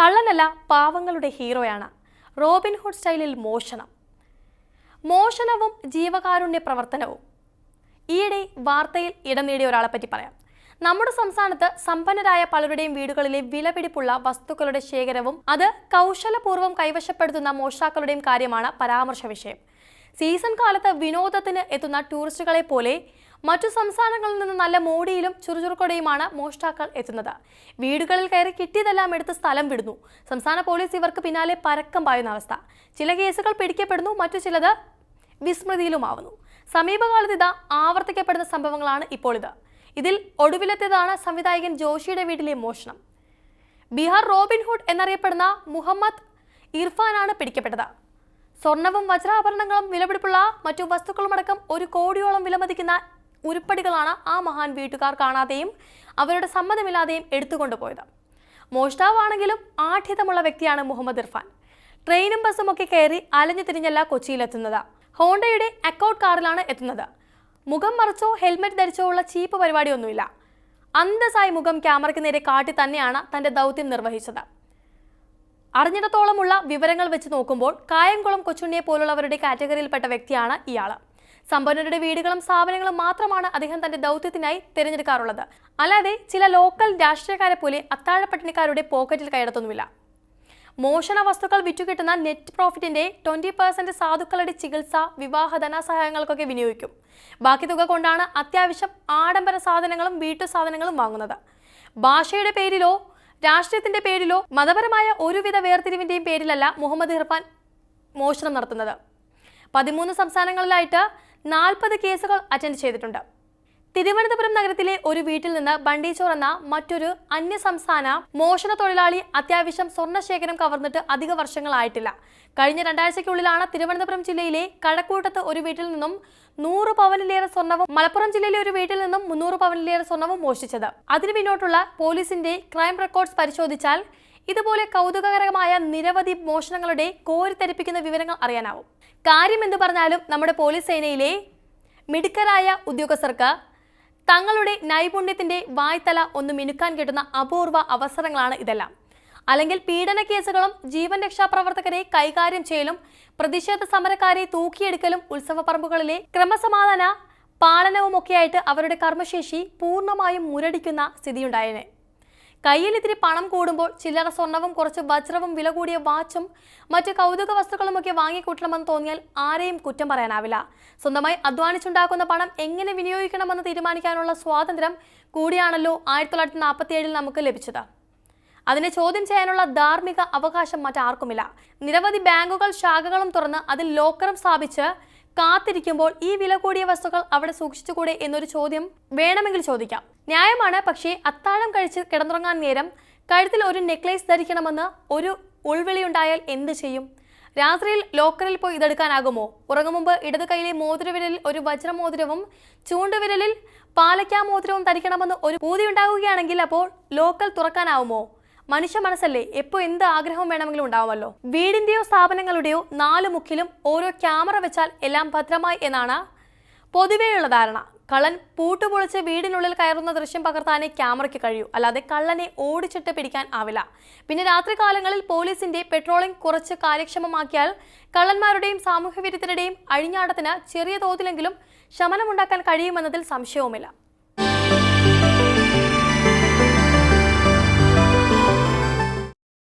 കള്ളനല്ല പാവങ്ങളുടെ ഹീറോയാണ്. റോബിൻഹുഡ് സ്റ്റൈലിൽ മോഷണം. മോഷണവും ജീവകാരുണ്യ പ്രവർത്തനവും. ഈയിടെ വാർത്തയിൽ ഇടം നേടിയ ഒരാളെ പറ്റി പറയാം. നമ്മുടെ സംസ്ഥാനത്ത് സമ്പന്നരായ പലരുടെയും വീടുകളിലെ വിലപിടിപ്പുള്ള വസ്തുക്കളുടെ ശേഖരവും അത് കൗശലപൂർവം കൈവശപ്പെടുത്തുന്ന മോഷ്ടാക്കളുടെയും കാര്യമാണ് പരാമർശ വിഷയം. സീസൺ കാലത്ത് വിനോദത്തിന് എത്തുന്ന ടൂറിസ്റ്റുകളെ പോലെ മറ്റു സംസ്ഥാനങ്ങളിൽ നിന്ന് നല്ല മോടിയിലും ചുറുചുറുക്കോടെയുമാണ് മോഷ്ടാക്കൾ എത്തുന്നത്. വീടുകളിൽ കയറി കിട്ടിയതെല്ലാം എടുത്ത് സ്ഥലം വിടുന്നു. സംസ്ഥാന പോലീസ് ഇവർക്ക് പിന്നാലെ പരക്കം പായുന്ന അവസ്ഥ. ചില കേസുകൾ പിടിക്കപ്പെടുന്നു മറ്റു ചിലത് വിസ്മൃതിയിലുമാവുന്നു. സമീപകാലത്ത് ഇതാ ആവർത്തിക്കപ്പെടുന്ന സംഭവങ്ങളാണ് ഇപ്പോൾ ഇത് ഇതിൽ ഒടുവിലെത്തിയതാണ് സംവിധായകൻ ജോഷിയുടെ വീട്ടിലെ മോഷണം. ബീഹാർ റോബിൻഹുഡ് എന്നറിയപ്പെടുന്ന മുഹമ്മദ് ഇർഫാനാണ് പിടിക്കപ്പെട്ടത്. സ്വർണവും വജ്രാഭരണങ്ങളും വിലപിടിപ്പുള്ള മറ്റു വസ്തുക്കളുമടക്കം ഒരു കോടിയോളം വിലമതിക്കുന്ന ഉരുപ്പടികളാണ് ആ മഹാൻ വീട്ടുകാർ കാണാതെയും അവരുടെ സമ്മതമില്ലാതെയും എടുത്തുകൊണ്ടുപോയത്. മോഷ്ടാവാണെങ്കിലും ആഠ്യതമുള്ള വ്യക്തിയാണ് മുഹമ്മദ് ഇർഫാൻ. ട്രെയിനും ബസ്സും ഒക്കെ കയറി അലഞ്ഞു തിരിഞ്ഞല്ല കൊച്ചിയിലെത്തുന്നത്. ഹോണ്ടയുടെ അക്കൗണ്ട് കാറിലാണ് എത്തുന്നത്. മുഖം മറച്ചോ ഹെൽമെറ്റ് ധരിച്ചോ ഉള്ള ചീപ്പ് പരിപാടിയൊന്നുമില്ല. അന്തസ്സായി മുഖം ക്യാമറയ്ക്ക് നേരെ കാട്ടി തന്നെയാണ് തന്റെ ദൗത്യം നിർവഹിച്ചത്. അറിഞ്ഞിടത്തോളമുള്ള വിവരങ്ങൾ വെച്ച് നോക്കുമ്പോൾ കായംകുളം കൊച്ചുണ്ണിയെ പോലുള്ളവരുടെ കാറ്റഗറിയിൽപ്പെട്ട വ്യക്തിയാണ് ഇയാൾ സമ്പന്നരുടെ വീടുകളും സ്ഥാപനങ്ങളും മാത്രമാണ് അദ്ദേഹം തന്റെ ദൗത്യത്തിനായി തിരഞ്ഞെടുക്കാറുള്ളത്. അല്ലാതെ ചില ലോക്കൽ രാഷ്ട്രീയക്കാരെ പോലെ അത്താഴപ്പട്ടിണിക്കാരുടെ പോക്കറ്റിൽ കയറത്തൊന്നുമില്ല മോഷണ വസ്തുക്കൾ വിറ്റുകിട്ടുന്ന നെറ്റ് പ്രോഫിറ്റിന്റെ ട്വന്റി പെർസെന്റ് സാധുക്കളുടെ ചികിത്സ വിവാഹ ധനസഹായങ്ങൾക്കൊക്കെ വിനിയോഗിക്കും. ബാക്കി തുക കൊണ്ടാണ് അത്യാവശ്യം ആഡംബര സാധനങ്ങളും വീട്ടു സാധനങ്ങളും വാങ്ങുന്നത്. ഭാഷയുടെ പേരിലോ രാഷ്ട്രീയത്തിന്റെ പേരിലോ മതപരമായ ഒരുവിധ വേർതിരിവിന്റെയും പേരിലല്ല മുഹമ്മദ് ഇർഫാൻ മോഷണം നടത്തുന്നത്. പതിമൂന്ന് സംസ്ഥാനങ്ങളിലായിട്ട് നാൽപ്പത് കേസുകൾ അറ്റൻഡ് ചെയ്തിട്ടുണ്ട്. തിരുവനന്തപുരം നഗരത്തിലെ ഒരു വീട്ടിൽ നിന്ന് ബണ്ടീച്ചോർ എന്ന മറ്റൊരു അന്യസംസ്ഥാന മോഷണ തൊഴിലാളി അത്യാവശ്യം സ്വർണശേഖരം കവർന്നിട്ട് അധിക വർഷങ്ങളായിട്ടില്ല. കഴിഞ്ഞ രണ്ടാഴ്ചയ്ക്കുള്ളിലാണ് തിരുവനന്തപുരം ജില്ലയിലെ കഴക്കൂട്ടത്ത് ഒരു വീട്ടിൽ നിന്നും നൂറ് പവനിലേറെ സ്വർണവും മലപ്പുറം ജില്ലയിലെ ഒരു വീട്ടിൽ നിന്നും മുന്നൂറ് പവനിലേറെ സ്വർണവും മോഷ്ടിച്ചത്. അതിനു പിന്നോട്ടുള്ള പോലീസിന്റെ ക്രൈം റെക്കോർഡ്സ് പരിശോധിച്ചാൽ ഇതുപോലെ കൗതുകകരമായ നിരവധി മോഷണങ്ങളുടെ കോരിത്തെരിപ്പിക്കുന്ന വിവരങ്ങൾ അറിയാനാവും. കാര്യം എന്ന് പറഞ്ഞാലും നമ്മുടെ പോലീസ് സേനയിലെ മിടുക്കരായ ഉദ്യോഗസ്ഥർക്ക് തങ്ങളുടെ നൈപുണ്യത്തിന്റെ വായ്ത്തല ഒന്ന് മിനുക്കാൻ കിട്ടുന്ന അപൂർവ അവസരങ്ങളാണ് ഇതെല്ലാം. അല്ലെങ്കിൽ പീഡന കേസുകളും ജീവൻ രക്ഷാപ്രവർത്തകരെ കൈകാര്യം ചെയ്യലും പ്രതിഷേധ സമരക്കാരെ തൂക്കിയെടുക്കലും ഉത്സവ പറമ്പുകളിലെ ക്രമസമാധാന പാലനവുമൊക്കെയായിട്ട് അവരുടെ കർമ്മശേഷി പൂർണമായും മുരടിക്കുന്ന സ്ഥിതിയുണ്ടായേനെ. കയ്യിൽ ഇത്തിരി പണം കൂടുമ്പോൾ ചില്ലറ സ്വർണവും കുറച്ച് വജ്രവും വില കൂടിയ വാച്ചും മറ്റ് കൗതുക വസ്തുക്കളുമൊക്കെ വാങ്ങിക്കൂട്ടണമെന്ന് തോന്നിയാൽ ആരെയും കുറ്റം പറയാനാവില്ല. സ്വന്തമായി അധ്വാനിച്ചുണ്ടാക്കുന്ന പണം എങ്ങനെ വിനിയോഗിക്കണമെന്ന് തീരുമാനിക്കാനുള്ള സ്വാതന്ത്ര്യം കൂടിയാണല്ലോ ആയിരത്തി തൊള്ളായിരത്തി നാൽപ്പത്തി ഏഴിൽ നമുക്ക് ലഭിച്ചത്. അതിനെ ചോദ്യം ചെയ്യാനുള്ള ധാർമ്മിക അവകാശം മറ്റാർക്കുമില്ല. നിരവധി ബാങ്കുകൾ ശാഖകളും തുറന്ന് അതിൽ ലോക്കറും സ്ഥാപിച്ച് കാത്തിരിക്കുമ്പോൾ ഈ വില കൂടിയ വസ്തുക്കൾ അവിടെ സൂക്ഷിച്ചുകൂടെ എന്നൊരു ചോദ്യം വേണമെങ്കിൽ ചോദിക്കാം. ന്യായമാണ് പക്ഷേ അത്താഴം കഴിച്ച് കിടന്നുറങ്ങാൻ നേരം കഴുത്തിൽ ഒരു നെക്ലേസ് ധരിക്കണമെന്ന് ഒരു ഉൾവിളിയുണ്ടായാൽ എന്ത് ചെയ്യും? രാത്രിയിൽ ലോക്കറിൽ പോയി ഇതെടുക്കാനാകുമോ? ഉറങ്ങും മുമ്പ് ഇടത് കൈയിലെ മോതിരവിരലിൽ ഒരു വജ്രമോതിരവും ചൂണ്ടുവിരലിൽ പാലക്കാ മോതിരവും ധരിക്കണമെന്ന് ഒരു പൂതി ഉണ്ടാകുകയാണെങ്കിൽ അപ്പോൾ ലോക്കൽ തുറക്കാനാവുമോ? മനുഷ്യ മനസ്സല്ലേ? എപ്പോ എന്ത് ആഗ്രഹം വേണമെങ്കിലും ഉണ്ടാവുമല്ലോ. വീടിന്റെയോ സ്ഥാപനങ്ങളുടെയോ നാല് മുക്കിലും ഓരോ ക്യാമറ വെച്ചാൽ എല്ലാം ഭദ്രമായി എന്നാണ് പൊതുവേയുള്ള ധാരണ. കള്ളൻ പൂട്ടുപൊളിച്ച് വീടിനുള്ളിൽ കയറുന്ന ദൃശ്യം പകർത്താനേ ക്യാമറയ്ക്ക് കഴിയൂ. അല്ലാതെ കള്ളനെ ഓടിച്ചിട്ട് പിടിക്കാൻ ആവില്ല. പിന്നെ രാത്രികാലങ്ങളിൽ പോലീസിന്റെ പെട്രോളിംഗ് കുറച്ച് കാര്യക്ഷമമാക്കിയാൽ കള്ളന്മാരുടെയും സാമൂഹ്യ വിരുദ്ധരുടെയും അഴിഞ്ഞാട്ടത്തിന് ചെറിയ തോതിലെങ്കിലും ശമനമുണ്ടാക്കാൻ കഴിയുമെന്നതിൽ സംശയവുമില്ല.